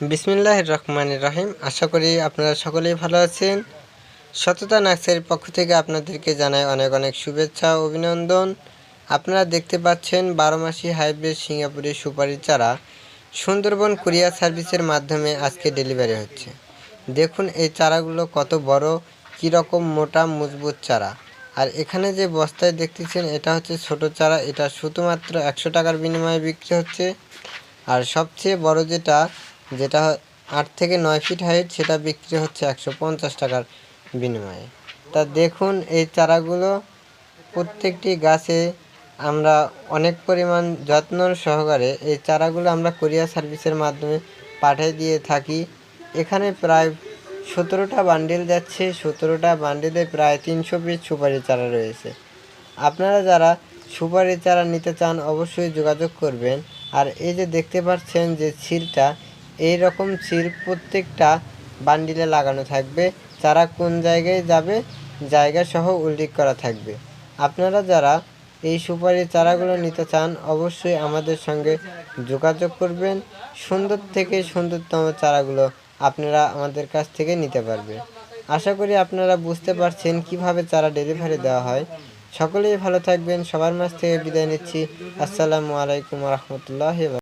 বিসমিল্লাহ রহমান রাহিম। আশা করি আপনারা সকলেই ভালো আছেন। সততা নার্সারির পক্ষ থেকে আপনাদেরকে জানাই অনেক অনেক শুভেচ্ছা অভিনন্দন। আপনারা দেখতে পাচ্ছেন বারো মাসি হাইব্রিড সিঙ্গাপুরি সুপারির চারা সুন্দরবন কুরিয়ার সার্ভিসের মাধ্যমে আজকে ডেলিভারি হচ্ছে। দেখুন এই চারাগুলো কত বড়, কীরকম মোটা, মজবুত চারা। আর এখানে যে বস্তায় দেখতেছেন, এটা হচ্ছে ছোট চারা। এটা শুধুমাত্র একশো টাকার বিনিময়ে বিক্রি হচ্ছে। আর সবচেয়ে বড় যেটা যেটা আট থেকে নয় ফিট হাইট, সেটা বিক্রি হচ্ছে একশো পঞ্চাশ টাকার বিনিময়ে। তা দেখুন, এই চারাগুলো প্রত্যেকটি গাছে আমরা অনেক পরিমাণ যত্ন সহকারে এই চারাগুলো আমরা কোরিয়ার সার্ভিসের মাধ্যমে পাঠিয়ে দিয়ে থাকি। এখানে প্রায় সতেরোটা বান্ডিল যাচ্ছে, সতেরোটা বান্ডিলে প্রায় তিনশো পিস সুপারি চারা রয়েছে। আপনারা যারা সুপারি চারা নিতে চান, অবশ্যই যোগাযোগ করবেন। আর এই যে দেখতে পাচ্ছেন যে ছিলটা এই রকম ছিল প্রত্যেকটা বান্ডিলে লাগানো থাকবে। চারা কোন জায়গায় যাবে, জায়গা সহ উল্লেখ করা থাকবে। আপনারা যারা এই সুপারি চারাগুলো নিতে চান, অবশ্যই আমাদের সঙ্গে যোগাযোগ করবেন। সুন্দর থেকে সুন্দরতম চারাগুলো আপনারা আমাদের কাছ থেকে নিতে পারবে। আশা করি আপনারা বুঝতে পারছেন কীভাবে চারা ডেলিভারি দেওয়া হয়। সকলেই ভালো থাকবেন। সবার মাঝ থেকে বিদায় নিচ্ছি। আসসালামু আলাইকুম রহমতুল্লাহ